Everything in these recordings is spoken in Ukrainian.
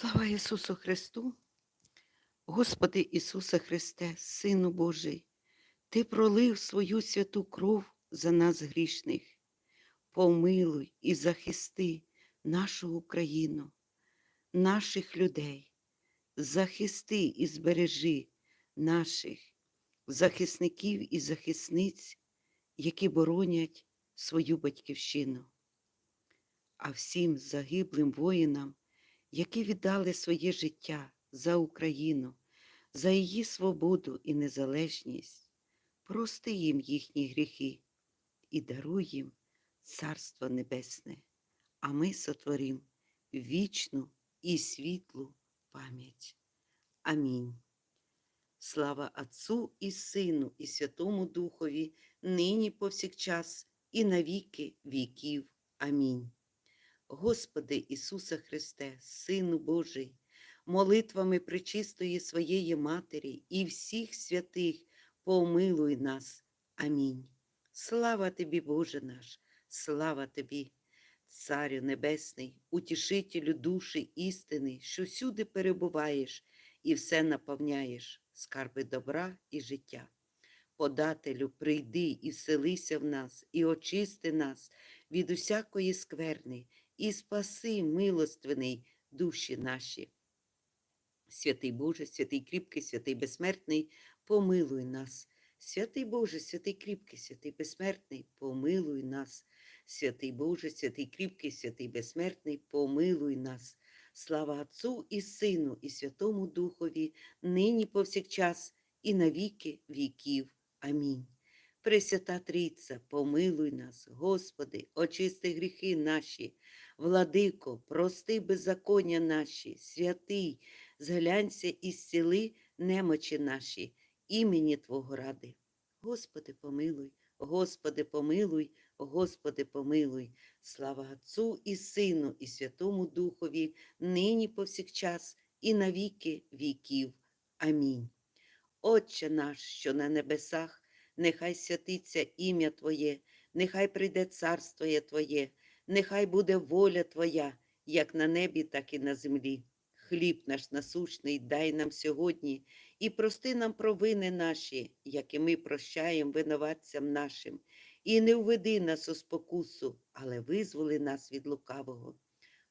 Слава Ісусу Христу! Господи Ісусе Христе, Сину Божий, Ти пролив свою святу кров за нас грішних. Помилуй і захисти нашу Україну, наших людей, захисти і збережи наших захисників і захисниць, які боронять свою батьківщину. А всім загиблим воїнам які віддали своє життя за Україну, за її свободу і незалежність, прости їм їхні гріхи і даруй їм Царство Небесне, а ми сотворим вічну і світлу пам'ять. Амінь. Слава Отцу і Сину, і Святому Духові, нині повсякчас, і навіки віків. Амінь. Господи Ісусе Христе, Сину Божий, молитвами пречистої своєї Матері і всіх святих помилуй нас. Амінь. Слава Тобі, Боже наш, слава Тобі, Царю Небесний, утішителю душі істини, що всюди перебуваєш і все наповняєш, скарби добра і життя. Подателю, прийди і вселися в нас, і очисти нас від усякої скверни і спаси, милостивний, душі наші. Святий Боже, святий кріпкий, святий безсмертний, помилуй нас. Святий Боже, святий кріпкий, святий безсмертний, помилуй нас. Святий Боже, святий кріпкий, святий безсмертний, помилуй нас. Слава Отцу і Сину, і Святому Духові, нині повсякчас, і навіки віків. Амінь. Пресвята Трійця, помилуй нас, Господи, очисти гріхи наші, владико, прости беззаконня наші, святий, зглянься і зціли немочі наші, імені Твого ради. Господи, помилуй, Господи, помилуй, Господи, помилуй, слава Отцу і Сину, і Святому Духові, нині повсякчас, і навіки віків. Амінь. Отче наш, що на небесах, нехай святиться ім'я Твоє, нехай прийде царство Твоє, нехай буде воля Твоя, як на небі, так і на землі. Хліб наш насущний дай нам сьогодні і прости нам провини наші, як і ми прощаємо винуватцям нашим, і не введи нас у спокусу, але визволи нас від лукавого.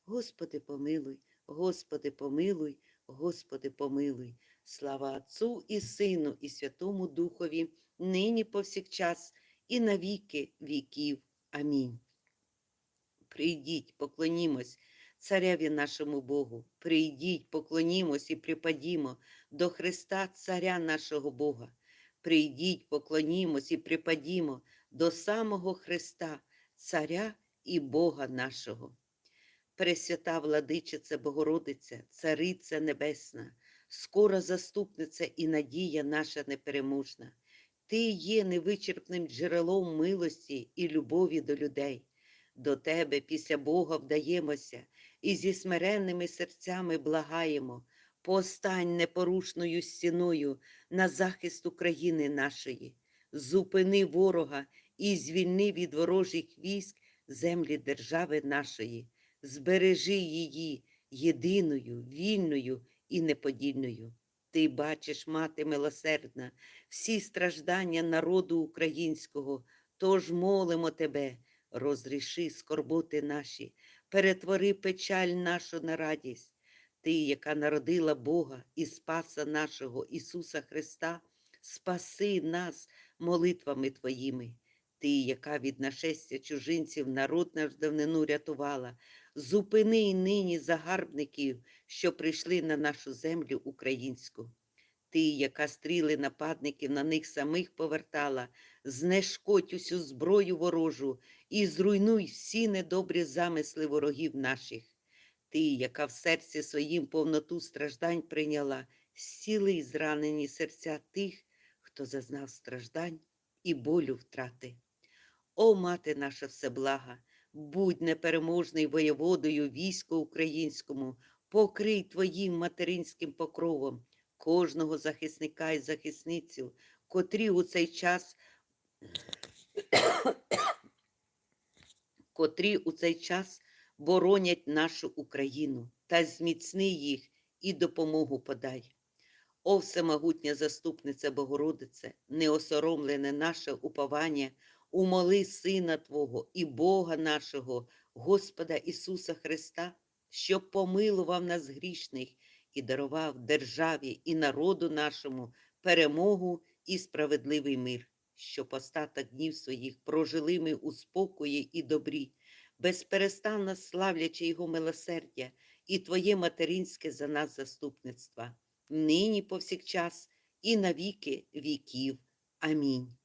Господи, помилуй, Господи, помилуй, Господи, помилуй. Слава Отцу і Сину, і Святому Духові, нині повсякчас, і на віки віків. Амінь. Прийдіть, поклонімось цареві нашому Богу, прийдіть, поклонімось і припадімо до Христа, Царя нашого Бога. Прийдіть, поклонімось і припадімо до самого Христа, Царя і Бога нашого. Пресвята владичиця Богородиця, Цариця Небесна, скора заступниця і надія наша непереможна. Ти є невичерпним джерелом милості і любові до людей. До Тебе після Бога вдаємося і зі смиренними серцями благаємо, постань непорушною стіною на захист України нашої, зупини ворога і звільни від ворожих військ землі держави нашої, збережи її єдиною, вільною і неподільною. Ти бачиш, мати милосердна, всі страждання народу українського, тож молимо тебе розріши скорботи наші, перетвори печаль нашу на радість. Ти, яка народила Бога і Спаса нашого Ісуса Христа, спаси нас молитвами Твоїми. Ти, яка від нашестя чужинців народ наш давнину рятувала, зупини й нині загарбників, що прийшли на нашу землю українську. Ти, яка стріли нападників на них самих повертала, знешкодь усю зброю ворожу і зруйнуй всі недобрі замисли ворогів наших. Ти, яка в серці своїм повноту страждань прийняла, сіли зранені серця тих, хто зазнав страждань і болю втрати. О, мати наша всеблага, будь непереможний воєводою війську українському, покрий твоїм материнським покровом кожного захисника і захисницю, котрі у цей час котрі у цей час боронять нашу Україну та зміцни їх і допомогу подай. О всемогутня заступниця Богородице, неосоромлене наше уповання, умоли Сина Твого і Бога нашого, Господа Ісуса Христа, щоб помилував нас грішних і дарував державі і народу нашому перемогу і справедливий мир, щоб остаток днів своїх прожили ми у спокої і добрі, безперестанно славлячи Його милосердя і Твоє материнське за нас заступництво, нині повсякчас і на віки віків. Амінь.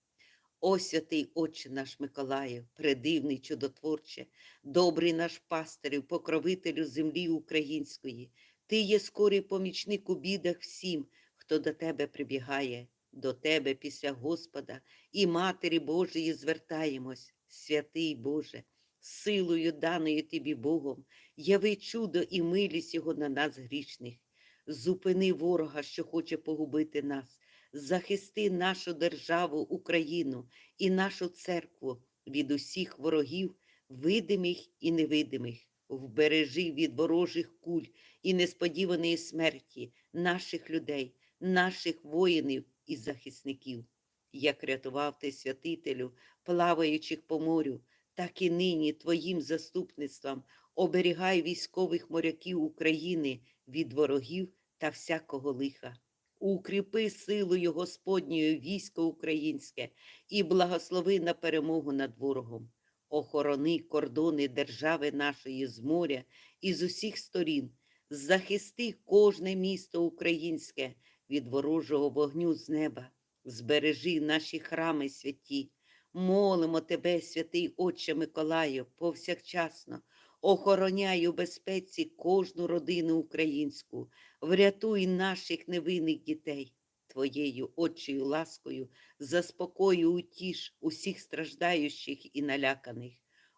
О святий Отче наш Миколаїв, предивний чудотворче, добрий наш пастирю, покровителю землі української, ти є скорий помічник у бідах всім, хто до тебе прибігає, до тебе після Господа і Матері Божої звертаємось, святий Боже, силою даною тобі Богом, яви чудо і милість Його на нас грішних. Зупини ворога, що хоче погубити нас, захисти нашу державу, Україну і нашу церкву від усіх ворогів, видимих і невидимих, вбережи від ворожих куль і несподіваної смерті наших людей, наших воїнів і захисників. Як рятував ти святителю, плаваючих по морю, так і нині Твоїм заступництвом оберігай військових моряків України від ворогів та всякого лиха. Укріпи силою Господньою військо українське і благослови на перемогу над ворогом. Охорони кордони держави нашої з моря і з усіх сторін. Захисти кожне місто українське від ворожого вогню з неба. Збережи наші храми святі. Молимо тебе, святий Отче Миколаю, повсякчасно. Охороняй у безпеці кожну родину українську, врятуй наших невинних дітей. Твоєю отчою ласкою заспокою утіш усіх страждаючих і наляканих.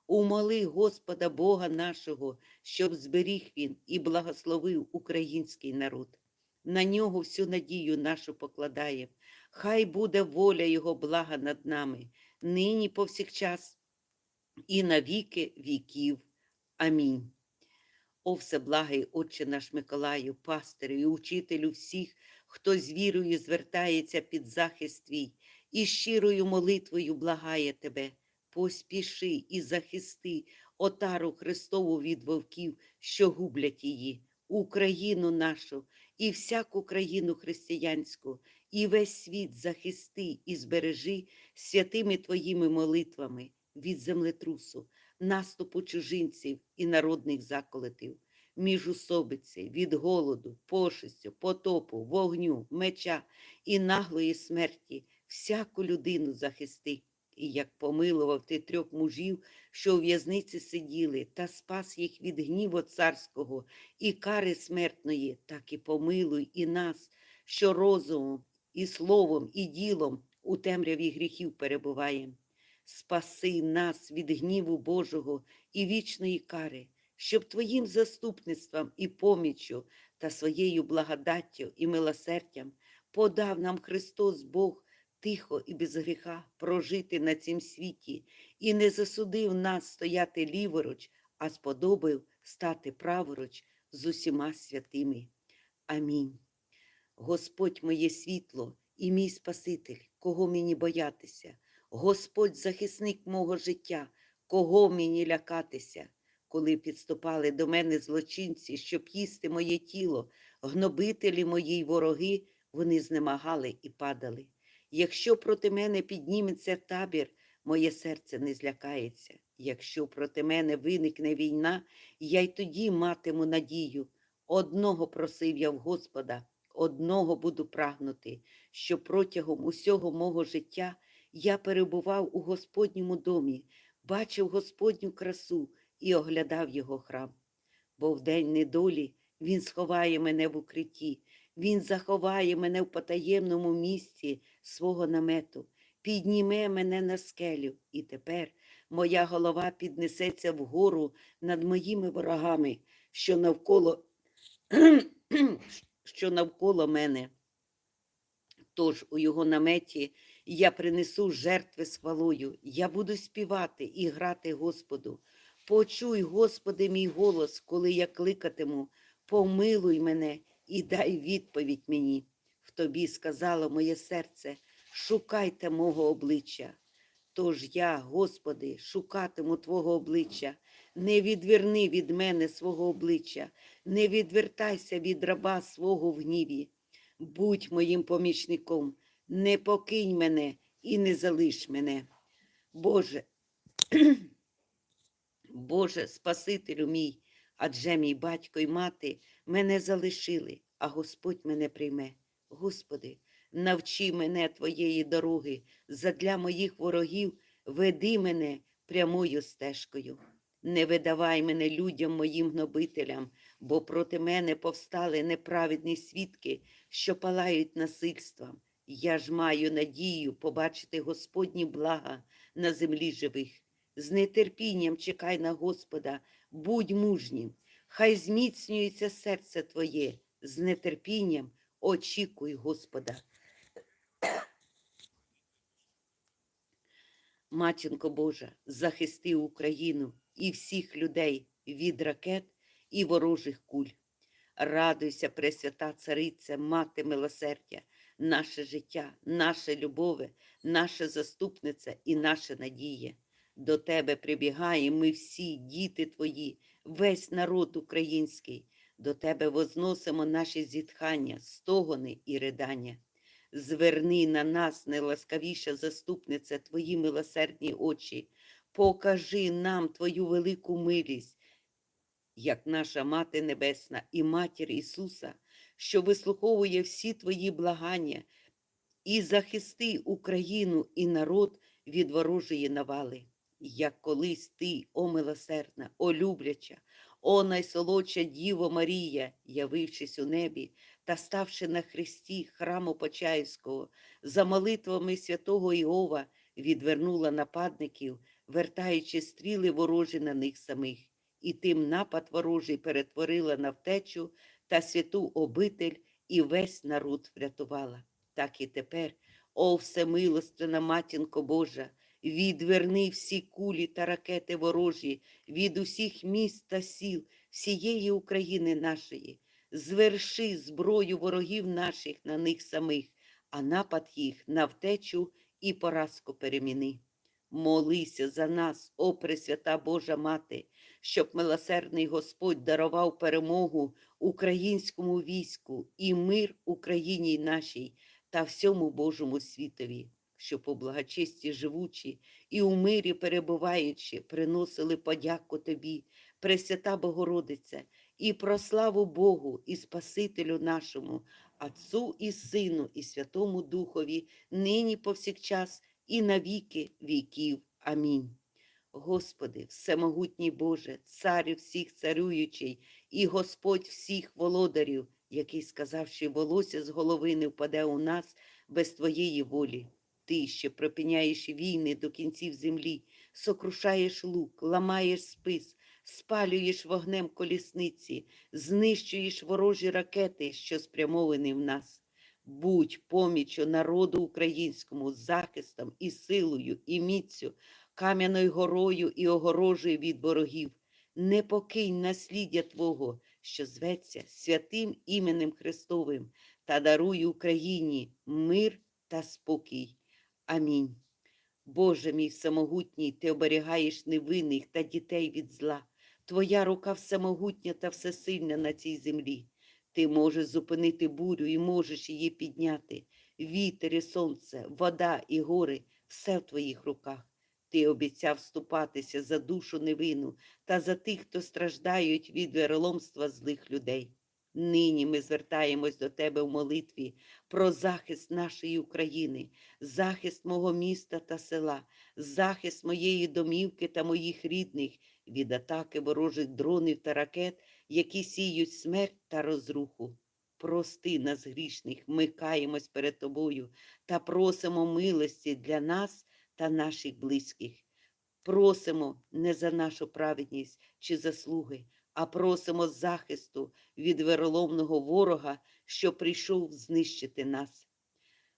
Умоли Господа Бога нашого, щоб зберіг він і благословив український народ. На нього всю надію нашу покладаєм. Хай буде воля Його блага над нами, нині повсякчас і на віки віків. Амінь. О всеблагий Отче наш Миколаю, пастирю і учителю всіх, хто з вірою звертається під захист твій і щирою молитвою благає тебе, поспіши і захисти отару Христову від вовків, що гублять її, Україну нашу і всяку країну християнську, і весь світ захисти і збережи святими твоїми молитвами від землетрусу, наступу чужинців і народних заколотів, міжусобиці, від голоду, пошестю, потопу, вогню, меча і наглої смерті всяку людину захисти. І як помилував ти трьох мужів, що у в'язниці сиділи, та спас їх від гніву царського і кари смертної, так і помилуй і нас, що розумом, і словом, і ділом у темряві гріхів перебуваєм. Спаси нас від гніву Божого і вічної кари, щоб Твоїм заступництвом і поміччю та своєю благодаттю і милосердям подав нам Христос Бог тихо і без гріха прожити на цім світі і не засудив нас стояти ліворуч, а сподобав стати праворуч з усіма святими. Амінь. Господь моє світло і мій Спаситель, кого мені боятися, Господь захисник мого життя, кого мені лякатися, коли підступали до мене злочинці, щоб їсти моє тіло, гнобителі мої вороги, вони знемагали і падали. Якщо проти мене підніметься табір, моє серце не злякається. Якщо проти мене виникне війна, я й тоді матиму надію. Одного просив я в Господа, одного буду прагнути, що протягом усього мого життя я перебував у Господньому домі, бачив Господню красу і оглядав його храм. Бо в день недолі Він сховає мене в укритті, Він заховає мене в потаємному місці свого намету, підніме мене на скелю, і тепер моя голова піднесеться вгору над моїми ворогами, що навколо, що навколо мене. Тож у його наметі я принесу жертви з хвалою, я буду співати і грати Господу. Почуй, Господи, мій голос, коли я кликатиму, помилуй мене і дай відповідь мені. В тобі сказало моє серце, шукайте мого обличчя. Тож я, Господи, шукатиму Твого обличчя, не відверни від мене свого обличчя, не відвертайся від раба свого в гніві. Будь моїм помічником, не покинь мене і не залиш мене. Боже, Боже, Спасителю мій, адже мій батько й мати мене залишили, а Господь мене прийме. Господи, навчи мене Твоєї дороги, задля моїх ворогів веди мене прямою стежкою. Не видавай мене людям моїм гнобителям, бо проти мене повстали неправедні свідки, що палають насильством. Я ж маю надію побачити Господні блага на землі живих. З нетерпінням чекай на Господа, будь мужнім, хай зміцнюється серце твоє, з нетерпінням очікуй Господа. Матінко Божа, захисти Україну і всіх людей від ракет і ворожих куль. Радуйся, Пресвята Цариця, Мати милосердя, наше життя, наша любове, наша заступниця і наша надія. До тебе прибігаємо ми всі, діти твої, весь народ український. До тебе возносимо наші зітхання, стогони і ридання. Зверни на нас, неласкавіша заступниця, твої милосердні очі, покажи нам твою велику милість, як наша Мати Небесна і Матір Ісуса, що вислуховує всі твої благання, і захисти Україну і народ від ворожої навали. Як колись ти, о милосердна, о любляча, о найсолодша Діво Марія, явившись у небі та ставши на хресті храму Почаївського, за молитвами святого Іова відвернула нападників, вертаючи стріли ворожі на них самих, і тим напад ворожий перетворила на втечу та святу обитель і весь народ врятувала. Так і тепер, о всемилостина матінко Божа, відверни всі кулі та ракети ворожі від усіх міст та сіл всієї України нашої, зверши зброю ворогів наших на них самих, а напад їх на втечу і поразку переміни. Молися за нас, о Пресвята Божа Мати, щоб милосердний Господь дарував перемогу українському війську і мир Україні нашій та всьому Божому світові, щоб у благочесті живучі і у мирі перебуваючи, приносили подяку Тобі, Пресвята Богородиця, і про славу Богу і Спасителю нашому, Отцу і Сину, і Святому Духові, нині повсякчас і на віки віків. Амінь. Господи, всемогутній Боже, царю всіх царюючий, і Господь всіх володарів, який сказав, що волосся з голови не впаде у нас без Твоєї волі. Ти, що пропиняєш війни до кінців землі, сокрушаєш лук, ламаєш спис, спалюєш вогнем колісниці, знищуєш ворожі ракети, що спрямовані в нас. Будь поміччю народу українському, захистом і силою, і міцю, кам'яною горою і огорожею від ворогів. Не покинь насліддя Твого, що зветься святим іменем Христовим, та даруй Україні мир та спокій. Амінь. Боже мій всемогутній, Ти оберігаєш невинних та дітей від зла. Твоя рука всемогутня та всесильна на цій землі. Ти можеш зупинити бурю і можеш її підняти. Вітер і сонце, вода і гори все в твоїх руках. Ти обіцяв вступатися за душу невину та за тих, хто страждають від вероломства злих людей. Нині ми звертаємось до Тебе в молитві про захист нашої України, захист мого міста та села, захист моєї домівки та моїх рідних від атаки ворожих дронів та ракет, які сіють смерть та розруху. Прости нас грішних, ми каємось перед Тобою та просимо милості для нас та наших близьких. Просимо не за нашу праведність чи заслуги, а просимо захисту від вероломного ворога, що прийшов знищити нас.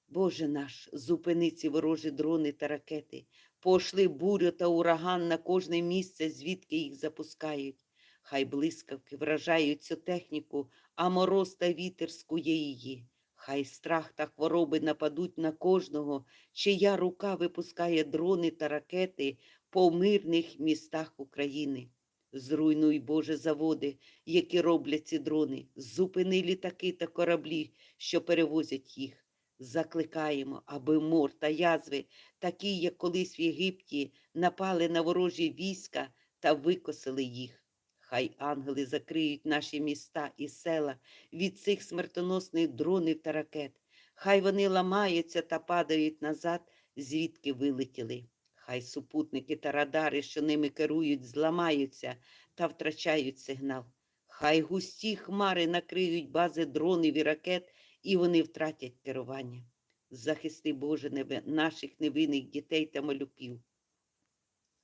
Боже наш, зупини ці ворожі дрони та ракети, Пошли бурю та ураган на кожне місце, звідки їх запускають. Хай блискавки вражають цю техніку, а мороз та вітер скує її. Хай страх та хвороби нападуть на кожного, чия рука випускає дрони та ракети по мирних містах України. Зруйнуй, Боже, заводи, які роблять ці дрони, зупини літаки та кораблі, що перевозять їх. Закликаємо, аби мор та язви, такі, як колись в Єгипті, напали на ворожі війська та викосили їх. Хай ангели закриють наші міста і села від цих смертоносних дронів та ракет. Хай вони ламаються та падають назад, звідки вилетіли. Хай супутники та радари, що ними керують, зламаються та втрачають сигнал. Хай густі хмари накриють бази дронів і ракет, і вони втратять керування. Захисти, Боже, небе, наших невинних дітей та малюків.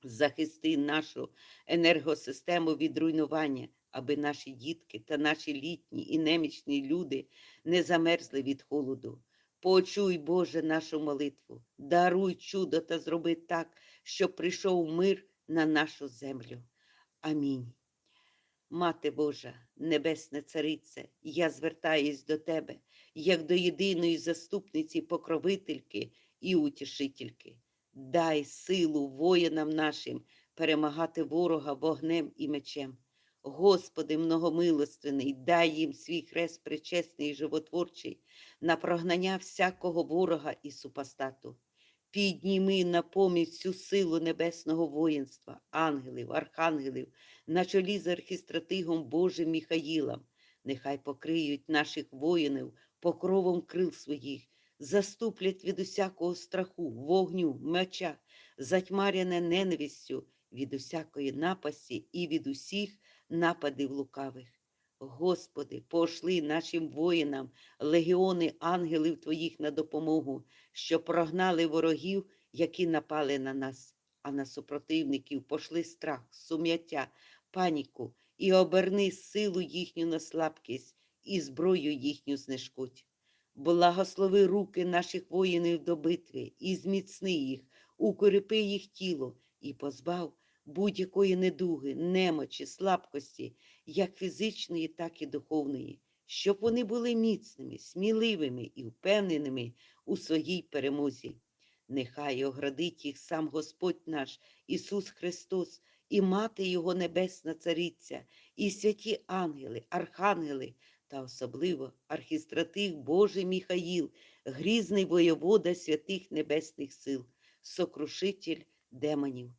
Захисти нашу енергосистему від руйнування, аби наші дітки та наші літні і немічні люди не замерзли від холоду. Почуй, Боже, нашу молитву, даруй чудо та зроби так, щоб прийшов мир на нашу землю. Амінь. Мати Божа, Небесна Царице, я звертаюсь до Тебе, як до єдиної заступниці, покровительки і утішительки. Дай силу воїнам нашим перемагати ворога вогнем і мечем. Господи, многомилостивний, дай їм свій хрест причесний і животворчий на прогнання всякого ворога і супостату. Підніми на поміч всю силу небесного воїнства, ангелів, архангелів, на чолі з архістратигом Божим Міхаїлом. Нехай покриють наших воїнів покровом крил своїх, заступлять від усякого страху, вогню, меча, затьмаряне ненавистю від усякої напасті і від усіх нападів лукавих. Господи, пошли нашим воїнам легіони ангелів Твоїх на допомогу, що прогнали ворогів, які напали на нас, а на супротивників пошли страх, сум'яття, паніку і оберни силу їхню на слабкість і зброю їхню знешкодь. Благослови руки наших воїнів до битви і зміцни їх, укріпи їх тіло і позбав будь-якої недуги, немочі, слабкості, як фізичної, так і духовної, щоб вони були міцними, сміливими і впевненими у своїй перемозі. Нехай оградить їх сам Господь наш, Ісус Христос, і Мати Його Небесна Цариця, і святі ангели, архангели, та особливо архістратих Божий Міхаїл, грізний воєвода святих небесних сил, сокрушитель демонів.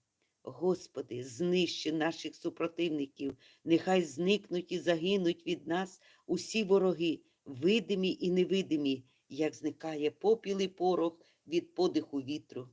Господи, знищи наших супротивників, нехай зникнуть і загинуть від нас усі вороги, видимі і невидимі, як зникає попіл і порох від подиху вітру.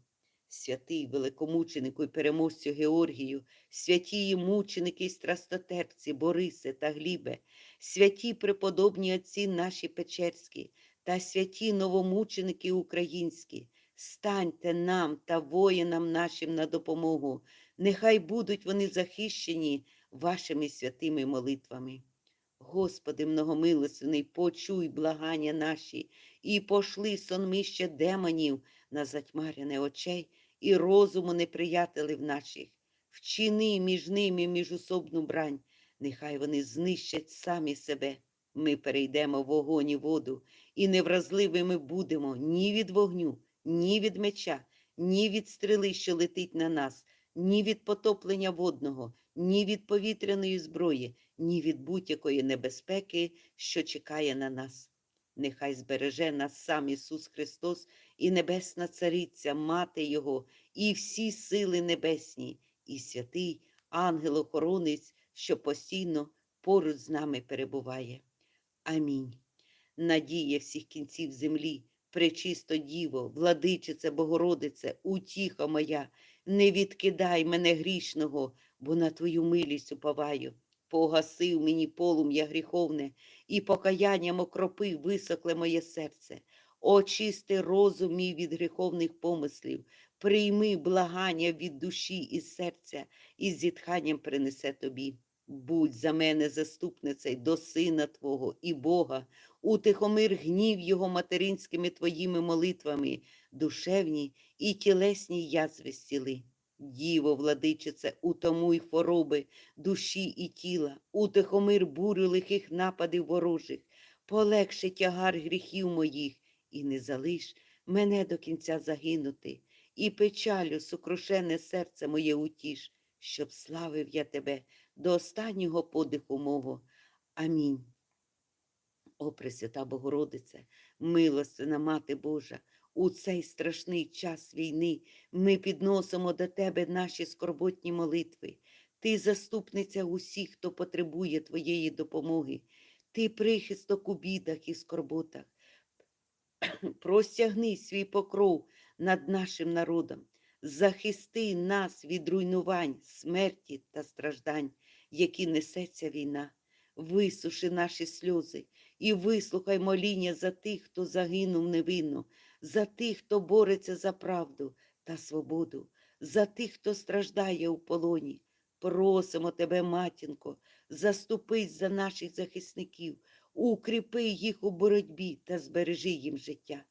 Святий великомученику і переможцю Георгію, святі мученики й страстотерпці, Борисе та Глібе, святі преподобні отці наші Печерські та святі новомученики українські, станьте нам та воїнам нашим на допомогу, нехай будуть вони захищені вашими святими молитвами. Господи, многомилостивний, почуй благання наші і пошли сонмище демонів на затьмаряне очей і розуму неприятелів наших. Вчини між ними міжусобну брань, нехай вони знищать самі себе. Ми перейдемо в вогонь і воду, і невразливими будемо ні від вогню, ні від меча, ні від стріли, що летить на нас, ні від потоплення водного, ні від повітряної зброї, ні від будь-якої небезпеки, що чекає на нас. Нехай збереже нас сам Ісус Христос і Небесна Цариця, Мати Його, і всі сили небесні, і святий ангел-охоронець, що постійно поруч з нами перебуває. Амінь. Надія всіх кінців землі, пречисто Діво, владичице Богородице, утіха моя, не відкидай мене грішного, бо на Твою милість уповаю. Погасив мені полум'я гріховне, і покаянням окропив високле моє серце. Очисти розум мій від гріховних помислів, прийми благання від душі і серця, і зітханням принесе тобі. Будь за мене заступницею до Сина Твого і Бога, утихомир гнів Його материнськими Твоїми молитвами, душевні і тілесні язви зціли. Діво, владичице, утомуй хвороби душі і тіла, утихомир бурю лихих нападів ворожих, полегши тягар гріхів моїх, і не залиш мене до кінця загинути, і печалю сукрушене серце моє утіш, щоб славив я тебе до останнього подиху мого. Амінь. О, Пресвята Богородице, милостина Мати Божа, у цей страшний час війни ми підносимо до Тебе наші скорботні молитви. Ти заступниця усіх, хто потребує Твоєї допомоги. Ти прихисток у бідах і скорботах. Простягни свій покров над нашим народом. Захисти нас від руйнувань, смерті та страждань, які несеться війна. Висуши наші сльози і вислухай моління за тих, хто загинув невинно, за тих, хто бореться за правду та свободу, за тих, хто страждає у полоні. Просимо тебе, матінко, заступись за наших захисників, укріпи їх у боротьбі та збережи їм життя.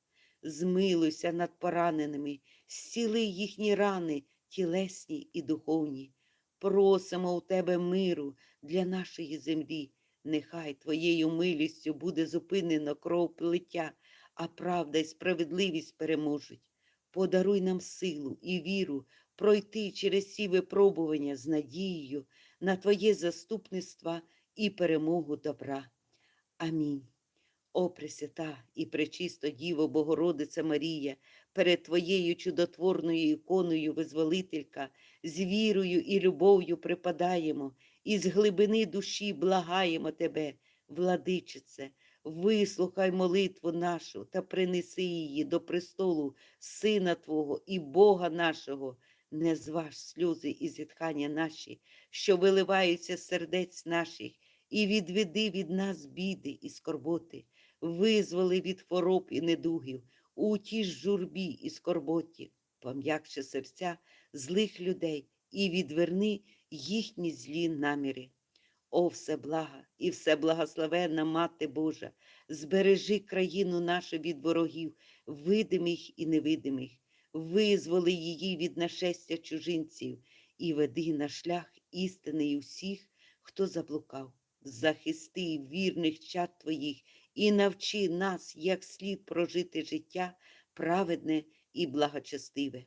Змилуйся над пораненими, зціли їхні рани, тілесні і духовні. Просимо у тебе миру для нашої землі. Нехай твоєю милістю буде зупинено кров плиття, а правда і справедливість переможуть. Подаруй нам силу і віру пройти через ці випробування з надією на Твоє заступництво і перемогу добра. Амінь. О, Пресвята і пречисто Діво Богородиця Марія, перед Твоєю чудотворною іконою визволителька, з вірою і любов'ю припадаємо, і з глибини душі благаємо Тебе, владичице, вислухай молитву нашу та принеси її до престолу Сина Твого і Бога нашого, не зваж сльози і зітхання наші, що виливаються з сердець наших, і відведи від нас біди і скорботи, визволи від хвороб і недугів, утіш журбі і скорботі, пом'якши серця злих людей і відверни їхні злі наміри. О, всеблага і всеблагословенна Мати Божа, збережи країну нашу від ворогів, видимих і невидимих, визволи її від нашестя чужинців і веди на шлях істини усіх, хто заблукав. Захисти вірних чад Твоїх і навчи нас, як слід прожити життя праведне і благочестиве.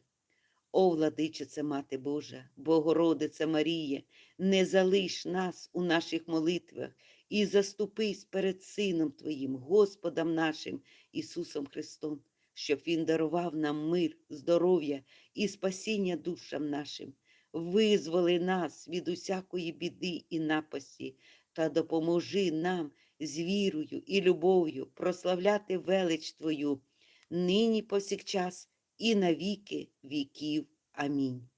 О, владичице, Мати Божа, Богородице Марія, не залиш нас у наших молитвах і заступись перед Сином Твоїм, Господом нашим Ісусом Христом, щоб Він дарував нам мир, здоров'я і спасіння душам нашим. Визволи нас від усякої біди і напасті та допоможи нам з вірою і любов'ю прославляти велич Твою, нині повсякчас і на віки віків. Амінь.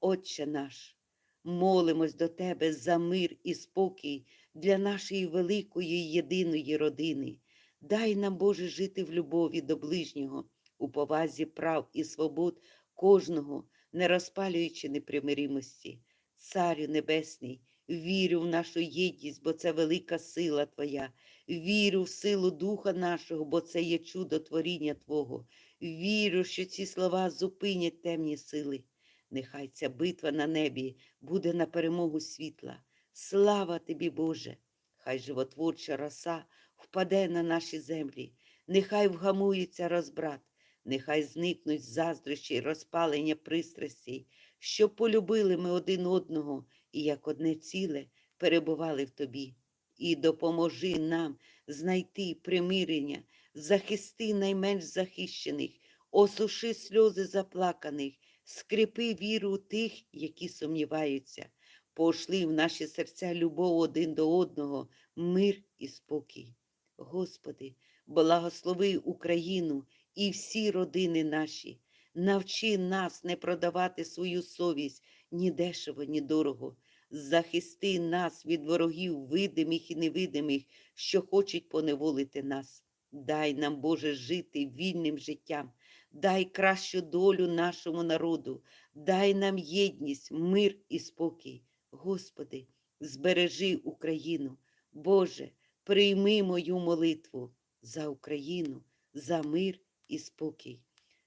Отче наш, молимось до Тебе за мир і спокій для нашої великої єдиної родини. Дай нам, Боже, жити в любові до ближнього, у повазі прав і свобод кожного, не розпалюючи непримиримості. Царю Небесний, вірю в нашу єдність, бо це велика сила Твоя. Вірю в силу Духа нашого, бо це є чудо творіння Твого. Вірю, що ці слова зупинять темні сили. Нехай ця битва на небі буде на перемогу світла. Слава тобі, Боже! Хай животворча роса впаде на наші землі, нехай вгамується розбрат, нехай зникнуть заздрощі й розпалення пристрастей, щоб полюбили ми один одного і як одне ціле перебували в тобі. І допоможи нам знайти примирення, захисти найменш захищених, осуши сльози заплаканих, скріпи віру тих, які сумніваються, пошли в наші серця любов один до одного, мир і спокій. Господи, благослови Україну і всі родини наші, навчи нас не продавати свою совість ні дешево, ні дорого. Захисти нас від ворогів видимих і невидимих, що хочуть поневолити нас. Дай нам, Боже, жити вільним життям, дай кращу долю нашому народу, дай нам єдність, мир і спокій. Господи, збережи Україну. Боже, прийми мою молитву за Україну, за мир і спокій,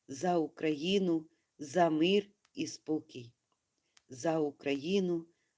за Україну, за мир і спокій. за Україну,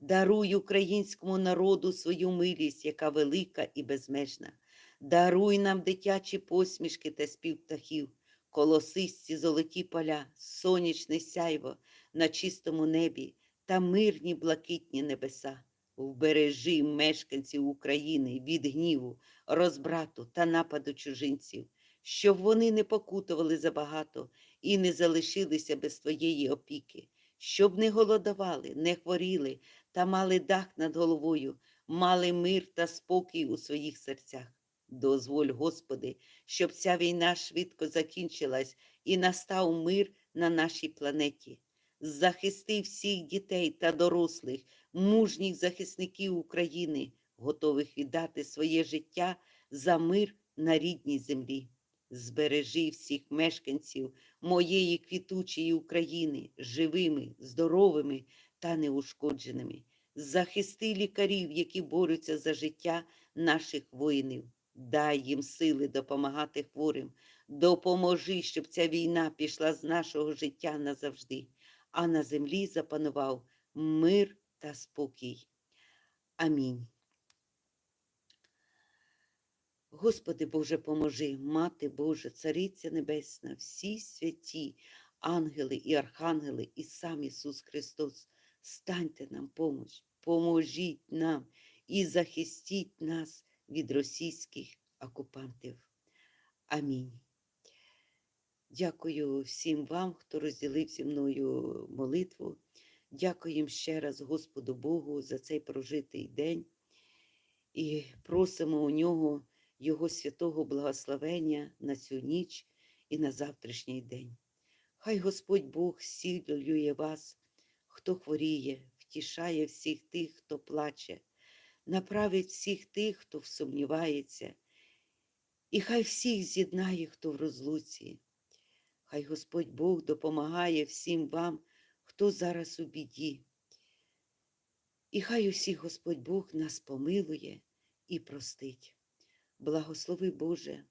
даруй українському народу свою милість, яка велика і безмежна. Даруй нам дитячі посмішки та спів птахів, колосисті золоті поля, сонячне сяйво на чистому небі та мирні блакитні небеса. Вбережи мешканців України від гніву, розбрату та нападу чужинців, щоб вони не покутували забагато і не залишилися без твоєї опіки, щоб не голодували, не хворіли та мали дах над головою, мали мир та спокій у своїх серцях. Дозволь, Господи, щоб ця війна швидко закінчилась і настав мир на нашій планеті. Захисти всіх дітей та дорослих, мужніх захисників України, готових віддати своє життя за мир на рідній землі. Збережи всіх мешканців моєї квітучої України живими, здоровими та неушкодженими. Захисти лікарів, які борються за життя наших воїнів. Дай їм сили допомагати хворим. Допоможи, щоб ця війна пішла з нашого життя назавжди, а на землі запанував мир та спокій. Амінь. Господи Боже, поможи, Мати Божа, Цариця Небесна, всі святі, ангели і архангели, і сам Ісус Христос, станьте нам помощ, поможіть нам і захистіть нас від російських окупантів. Амінь. Дякую всім вам, хто розділив зі мною молитву. Дякуємо ще раз Господу Богу за цей прожитий день і просимо у нього Його святого благословення на цю ніч і на завтрашній день. Хай Господь Бог сілює вас, хто хворіє, втішає всіх тих, хто плаче, направить всіх тих, хто сумнівається, і хай всіх з'єднає, хто в розлуці. Хай Господь Бог допомагає всім вам, хто зараз у біді. І хай усіх Господь Бог нас помилує і простить. Благослови Боже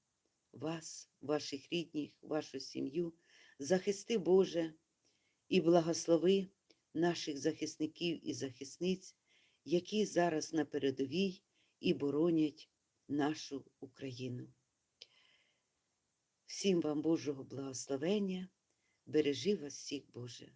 вас, ваших рідних, вашу сім'ю, захисти Боже і благослови наших захисників і захисниць, які зараз на передовій і боронять нашу Україну. Всім вам Божого благословення, бережи вас всіх, Боже.